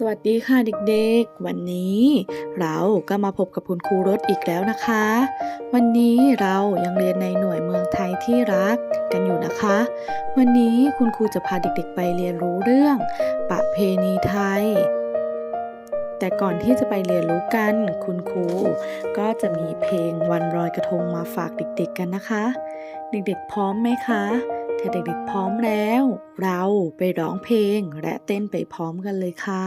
สวัสดีค่ะเด็กๆ วันนี้เราก็มาพบกับคุณครูรถอีกแล้วนะคะ วันนี้เรายังเรียนในหน่วยเมืองไทยที่รักกันอยู่นะคะ วันนี้คุณครูจะพาเด็กๆ ไปเรียนรู้เรื่อง ประเพณีไทย แต่ก่อนที่จะไปเรียนรู้กัน คุณครูก็จะมีเพลงวันลอยกระทงมาฝากเด็กๆกันนะคะ เด็กๆพร้อมไหมคะ ถ้าเด็กๆพร้อมแล้ว เราไปร้องเพลงและเต้นไปพร้อมกันเลยค่ะ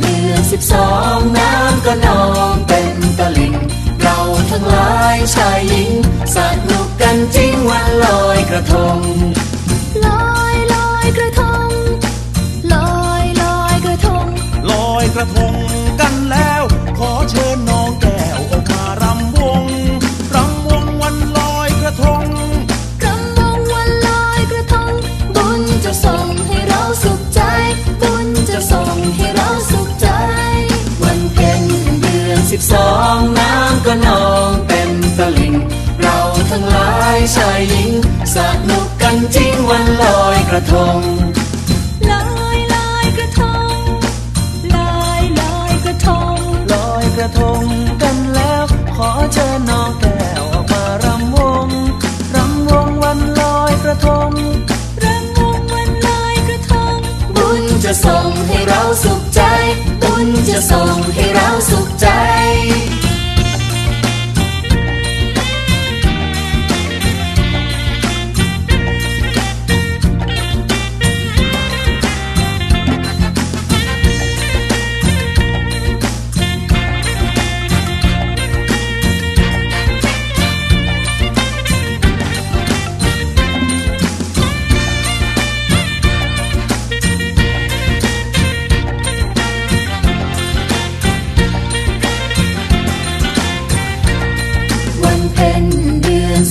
เดือนสิบสองน้ำก็นองเต็มตลิ่งเราทั้งหลายชายหญิงสนุกกันจริงวันลอยกระทงลอยลอยกระทงลอยลอยกระทง ลอยกระทงกันแล้ว ขอเชิญน้อง ระทงกันแล้ว ขอเชิญน้องแก้วออกมารำวง รำวงวันลอยกระทง รำวงวันลอยกระทง บุญจะส่งให้เราสุขใจ บุญจะส่ง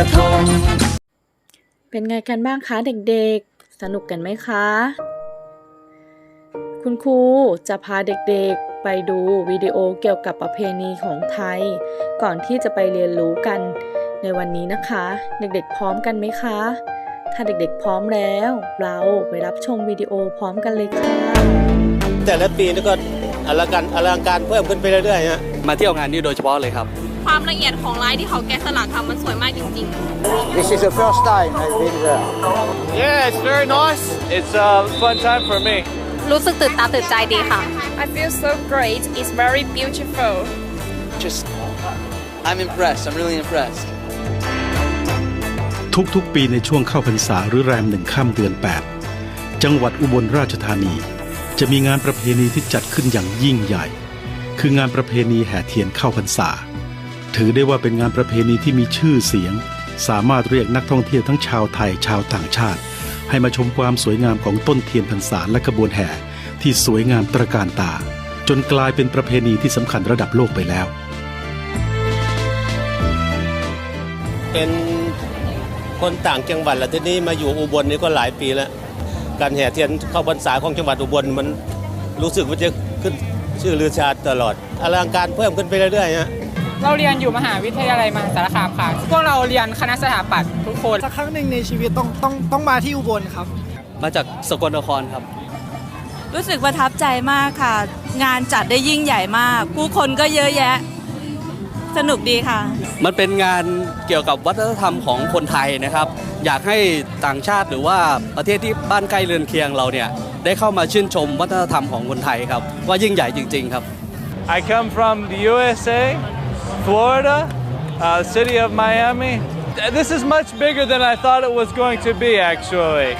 ระทง เป็นไงกันบ้างคะเด็กๆ สนุกกันไหมคะ คุณครูจะพาเด็กๆไปดูวิดีโอเกี่ยวกับประเพณีของไทย ก่อนที่จะไปเรียนรู้กันในวันนี้นะคะ เด็กๆพร้อมกันไหมคะ ถ้าเด็กๆพร้อมแล้ว เราไปรับชมวิดีโอพร้อมกันเลยค่ะ แต่ละปีนี่ก็อลังการอลังการเพิ่มขึ้นไปเรื่อยๆฮะมาเที่ยวงานนี้โดยเฉพาะเลยครับ ความละเอียดของลายที่เขาแกะสลักทำมันสวยมากจริงๆ This is the first time I've been there. Yeah it's very nice it's a fun time for me รู้สึกตื่นตาตื่นใจดีค่ะ I feel so great. It's very beautiful. just I'm impressed I'm really impressed ทุกๆ ปีในช่วงเข้าพรรษาหรือแรมหนึ่งข้ามเดือน 8 จังหวัดอุบลราชธานี จะมีงานประเพณีที่จัดขึ้นอย่างยิ่งใหญ่ คืองานประเพณีแห่เทียนเข้าพรรษา ถือได้ว่าเป็นงานประเพณีที่มีชื่อเสียง สามารถเรียกนักท่องเที่ยวทั้งชาวไทยชาวต่างชาติ ให้มาชมความสวยงามของต้นเทียนพรรษาและกระบวนแห่ ที่สวยงามตระการตา จนกลายเป็นประเพณีที่สำคัญระดับโลกไปแล้ว เป็นคนต่างจังหวัดแล้วที่นี้มาอยู่อุบลนี่ก็หลายปีแล้ว การแห่เทียนเข้าพรรษาของจังหวัดอุบลมันรู้สึกว่าจะขึ้นชื่อลือชาตลอดอลังการเพิ่มขึ้นไปเรื่อยๆฮะ เราเรียนอยู่มหาวิทยาลัยมหาสารคามค่ะ พวกเราเรียนคณะสถาปัตย์ทุกคน สักครั้งหนึ่งในชีวิตต้องต้องต้องมาที่อุบลครับ มาจากสกลนครครับ รู้สึกประทับใจมากค่ะ งานจัดได้ยิ่งใหญ่มาก ผู้คนก็เยอะแยะ สนุกดีค่ะ มันเป็นงานเกี่ยวกับวัฒนธรรมของคนไทยนะครับ อยากให้ต่างชาติหรือว่าประเทศที่บ้านใกล้เรือนเคียงเราเนี่ยได้เข้ามาชื่นชมวัฒนธรรมของคนไทยครับ ว่ายิ่งใหญ่จริง ๆ ครับ I come from the USA Florida uh, city of Miami this is much bigger than I thought it was going to be actually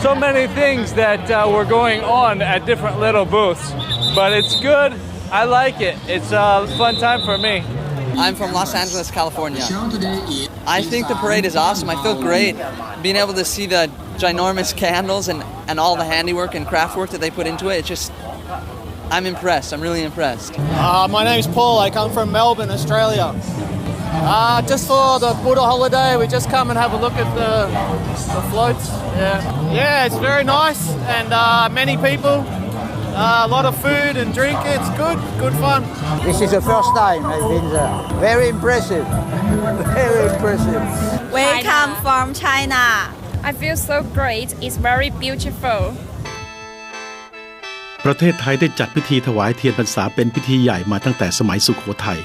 so many things that uh, were going on at different little booths but it's good I like it it's a fun time for me I'm from Los Angeles, California. I think the parade is awesome. I feel great being able to see the ginormous candles and, and all the handiwork and craft work that they put into it. It's just, I'm impressed. I'm really impressed. Uh, my name's Paul. I come from Melbourne, Australia. Uh, just for the Buddha holiday, we just come and have a look at the, the floats. Yeah, yeah, it's very nice and uh, many people. Uh, a lot of food and drink. It's good, good fun. This is the first time I've been there. Very impressive. Very impressive. Welcome from China I feel so great it's very beautiful ประเทศไทยได้จัดพิธีถวายเทียนพรรษาเป็นพิธีใหญ่มาตั้งแต่สมัยสุขโขทัย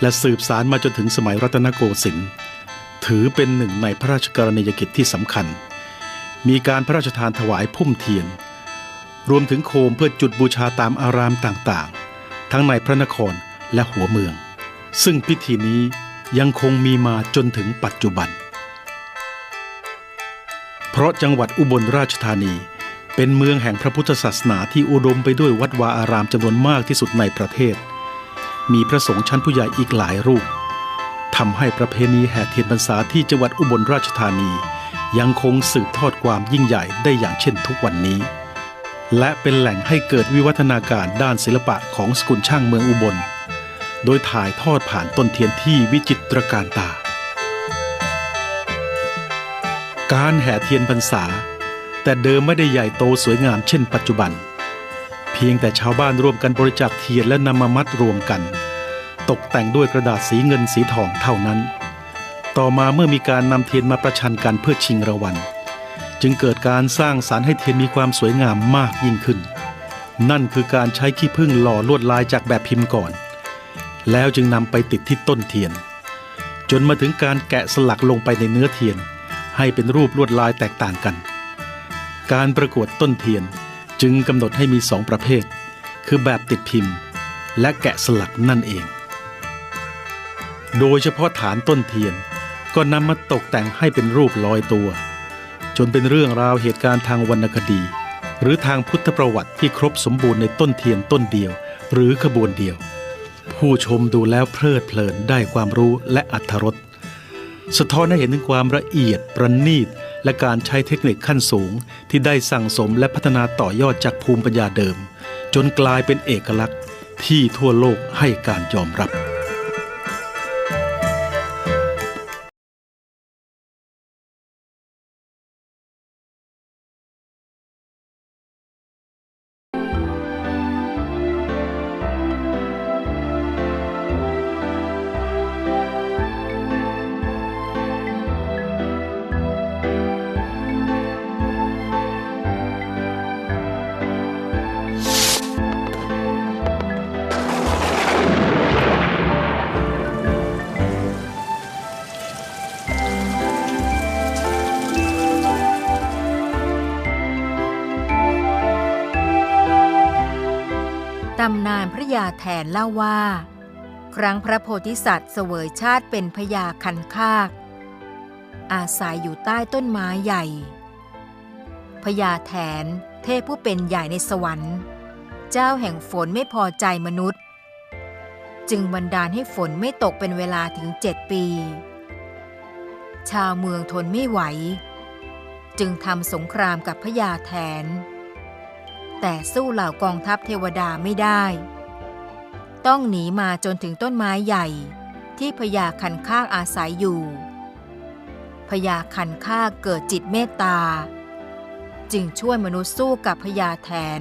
และสืบสารมาจนถึงสมัยรัตนโกสินทร์ถือเป็นหนึ่งในพระราชกรณียกิจที่สำคัญ มีการพระราชทานถวายพุ่มเทียน รวมถึงโคมเพื่อจุดบูชาตามอารามต่างๆ ทั้งในพระนครและหัวเมือง ซึ่งพิธีนี้ยังคงมีมาจนถึงปัจจุบัน เพราะจังหวัดอุบลราชธานี เป็นเมืองแห่งพระพุทธศาสนาที่อุดมไปด้วยวัดวาอารามจำนวนมากที่สุดในประเทศ มีพระสงฆ์ชั้นผู้ใหญ่อีกหลายรูปทำให้ประเพณีแห่เทียนพรรษาที่จังหวัดอุบลราชธานี ยังคงสืบทอดความยิ่งใหญ่ได้อย่างเช่นทุกวันนี้ และเป็นแหล่งให้เกิดวิวัฒนาการด้านศิลปะของสกุลช่างเมืองอุบล โดยถ่ายทอดผ่านต้นเทียนที่วิจิตรการตา การแห่เทียนพรรษา แต่เดิมไม่ได้ใหญ่โตสวยงามเช่นปัจจุบัน เพียงแต่ชาวบ้านร่วมกันบริจาคเทียนและนำมามัดรวมกัน ตกแต่งด้วยกระดาษสีเงินสีทองเท่านั้น ต่อมาเมื่อมีการนำเทียนมาประชันกันเพื่อชิงรางวัลจึงเกิดการสร้างสารรค์ให้เทียนมีความสวยงามมากยิ่งขึ้น นั่นคือการใช้ขี้ผึ้งหล่อลวดลายจากแบบพิมพ์ก่อน แล้วจึงนำไปติดที่ต้นเทียน จนมาถึงการแกะสลักลงไปในเนื้อเทียน ให้เป็นรูปลวดลายแตกต่างกัน การประกวดต้นเทียนจึงกำหนดให้มีสองประเภท คือแบบติดพิมพ์ และแกะสลักนั่นเอง โดยเฉพาะฐานต้นเทียนก็นำมาตกแต่งให้เป็นรูปลอยตัว จนเป็นเรื่องราวเหตุการณ์ทางวรรณคดี หรือทางพุทธประวัติที่ครบสมบูรณ์ในต้นเทียนต้นเดียว หรือขบวนเดียว ผู้ชมดูแล้วเพลิดเพลินได้ความรู้และอัธรสสะท้อนให้เห็นถึงความละเอียดประณีต และการใช้เทคนิคขั้นสูง ที่ได้สั่งสมและพัฒนาต่อยอดจากภูมิปัญญาเดิม จนกลายเป็นเอกลักษณ์ที่ทั่วโลกให้การยอมรับ ตำนานพระยาแทนเล่าว่า ครั้งพระโพธิสัตว์เสวยชาติเป็นพญาคันคากอาศัยอยู่ใต้ต้นไม้ใหญ่พญาแทนเทพผู้เป็นใหญ่ในสวรรค์ เจ้าแห่งฝนไม่พอใจมนุษย์ จึงบันดาลให้ฝนไม่ตกเป็นเวลาถึงเจ็ดปี ชาวเมืองทนไม่ไหว จึงทำสงครามกับพญาแทน แต่สู้เหล่ากองทัพเทวดาไม่ได้ ต้องหนีมาจนถึงต้นไม้ใหญ่ ที่พญาคันคากอาศัยอยู่พญาคันคากเกิดจิตเมตตา จึงช่วยมนุษย์สู้กับพญาแทน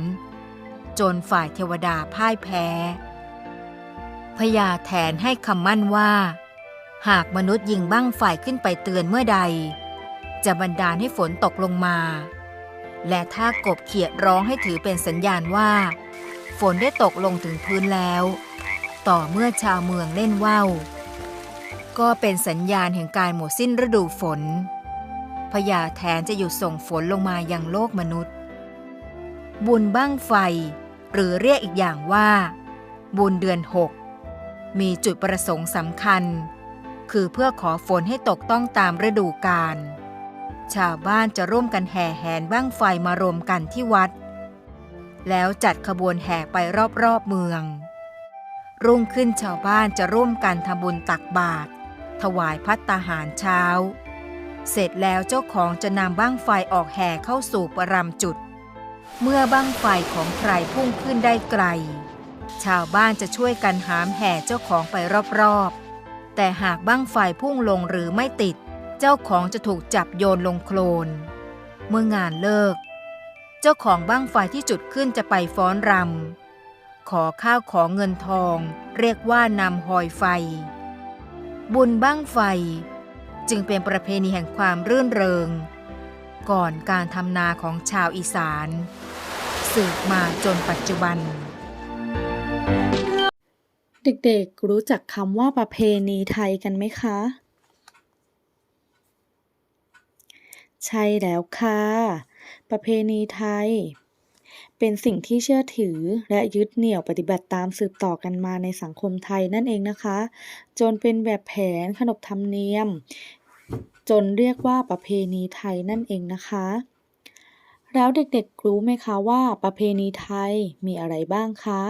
จนฝ่ายเทวดาพ่ายแพ้พญาแทนให้คำมั่นว่า หากมนุษย์ยิงบั้งไฟขึ้นไปเตือนเมื่อใด จะบันดาลให้ฝนตกลงมา และถ้ากบเขียดร้องให้ถือเป็นสัญญาณว่า ฝนได้ตกลงถึงพื้นแล้ว ต่อเมื่อชาวเมืองเล่นว่าวก็เป็นสัญญาณแห่งการหมดสิ้นฤดูฝนพญาแทนจะหยุดส่งฝนลงมายังโลกมนุษย์ บุญบ้างไฟ หรือเรียกอีกอย่างว่า บุญเดือนหกมีจุดประสงค์สำคัญ คือเพื่อขอฝนให้ตกต้องตามฤดูกาล ชาวบ้านจะร่วมกันแห่แหนบ้างไฟมารวมกันที่วัด แล้วจัดขบวนแห่ไปรอบๆเมือง รุ่งขึ้นชาวบ้านจะร่วมกันทำบุญตักบาตรถวายพัตตาหารเช้า เสร็จแล้วเจ้าของจะนำบ้างไฟออกแห่เข้าสู่ประรำจุด เมื่อบ้างไฟของใครพุ่งขึ้นได้ไกล ชาวบ้านจะช่วยกันหามแห่เจ้าของไปรอบๆ แต่หากบ้างไฟพุ่งลงหรือไม่ติด เจ้าของจะถูกจับโยนลงโคลน เมื่องานเลิก เจ้าของบ้างไฟที่จุดขึ้นจะไปฟ้อนรำขอข้าวขอเงินทอง เรียกว่านำหอยไฟ บุญบ้างไฟ จึงเป็นประเพณีแห่งความรื่นเริง ก่อนการทำนาของชาวอีสาน สืบมาจนปัจจุบันเด็กๆรู้จักคำว่าประเพณีไทยกันไหมคะ ใช่แล้วค่ะ ประเพณีไทย เป็นสิ่งที่เชื่อถือและยึดเหนี่ยวปฏิบัติตามสืบต่อกันมาในสังคมไทยนั่นเองนะคะ จนเป็นแบบแผนขนบธรรมเนียม จนเรียกว่าประเพณีไทยนั่นเองนะคะ แล้วเด็กๆรู้ไหมคะว่าประเพณีไทยมีอะไรบ้างคะ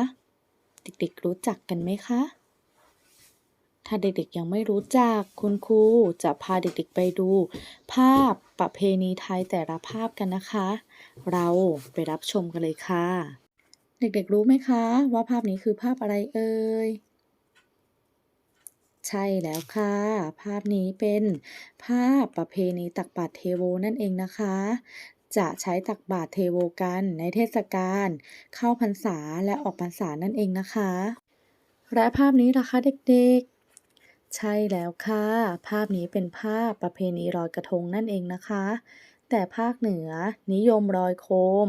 เด็กๆรู้จักกันไหมคะ ถ้าเด็กๆยังไม่รู้จักคุณครูจะพาเด็กๆไปดู ภาพประเพณีไทยแต่ละภาพกันนะคะ เราไปรับชมกันเลยค่ะ เด็กๆรู้ไหมคะ ว่าภาพนี้คือภาพอะไรเอ่ยใช่แล้วค่ะ ภาพนี้เป็นภาพประเพณีตักบาตรเทโวนั่นเองนะคะ จะใช้ตักบาตรเทโวกันในเทศกาลเข้าพรรษาและออกพรรษานั่นเองนะคะ และภาพนี้ล่ะคะเด็กๆ ใช่แล้วค่ะ ภาพนี้เป็นภาพประเพณีลอยกระทงนั่นเองนะคะ แต่ภาคเหนือนิยมลอยโคม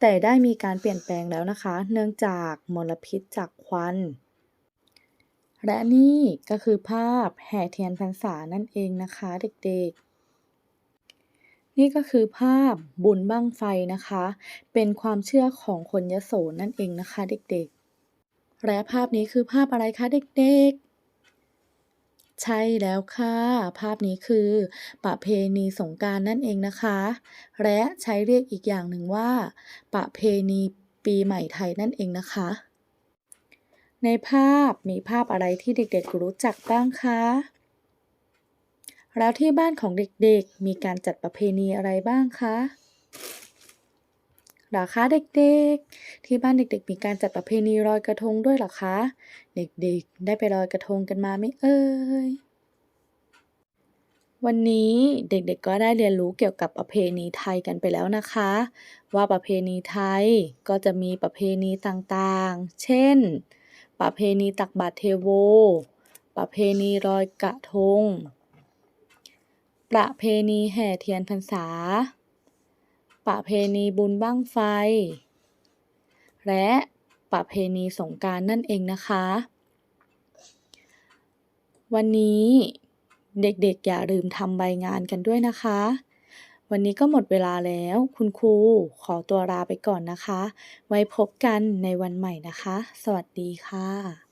แต่ได้มีการเปลี่ยนแปลงแล้วนะคะ เนื่องจากมลพิษจากควัน และนี่ก็คือภาพแห่เทียนพรรษานั่นเองนะคะเด็กๆนี่ก็คือภาพบุญบั้งไฟนะคะ เป็นความเชื่อของคนยโสนั่นเองนะคะ เด็กๆ และภาพนี้คือภาพอะไรคะเด็กๆ ใช่แล้วค่ะ ภาพนี้คือ ประเพณีสงกานต์นั่นเองนะคะ และใช้เรียกอีกอย่างหนึ่งว่า ประเพณีปีใหม่ไทยนั่นเองนะคะ ในภาพมีภาพอะไรที่เด็กๆรู้จักบ้างคะ แล้วที่บ้านของเด็กๆมีการจัดประเพณีอะไรบ้างคะ หรอคะเด็กๆ ที่บ้านเด็กๆ มีการจัดประเพณีลอยกระทงด้วยหรอคะ เด็กๆ ได้ไปลอยกระทงกันมาไหมเอ่ย วันนี้เด็กๆ ก็ได้เรียนรู้เกี่ยวกับประเพณีไทยกันไปแล้วนะคะ ว่าประเพณีไทยก็จะมีประเพณีต่างๆ เช่น ประเพณีตักบาตรเทโว ประเพณีลอยกระทง ประเพณีแห่เทียนพรรษา ประเพณีบุญบั้งไฟ และประเพณีสงกานต์นั่นเองนะคะ วันนี้เด็กๆอย่าลืมทำใบงานกันด้วยนะคะ วันนี้ก็หมดเวลาแล้วคุณครูขอตัวลาไปก่อนนะคะ ไว้พบกันในวันใหม่นะคะ สวัสดีค่ะ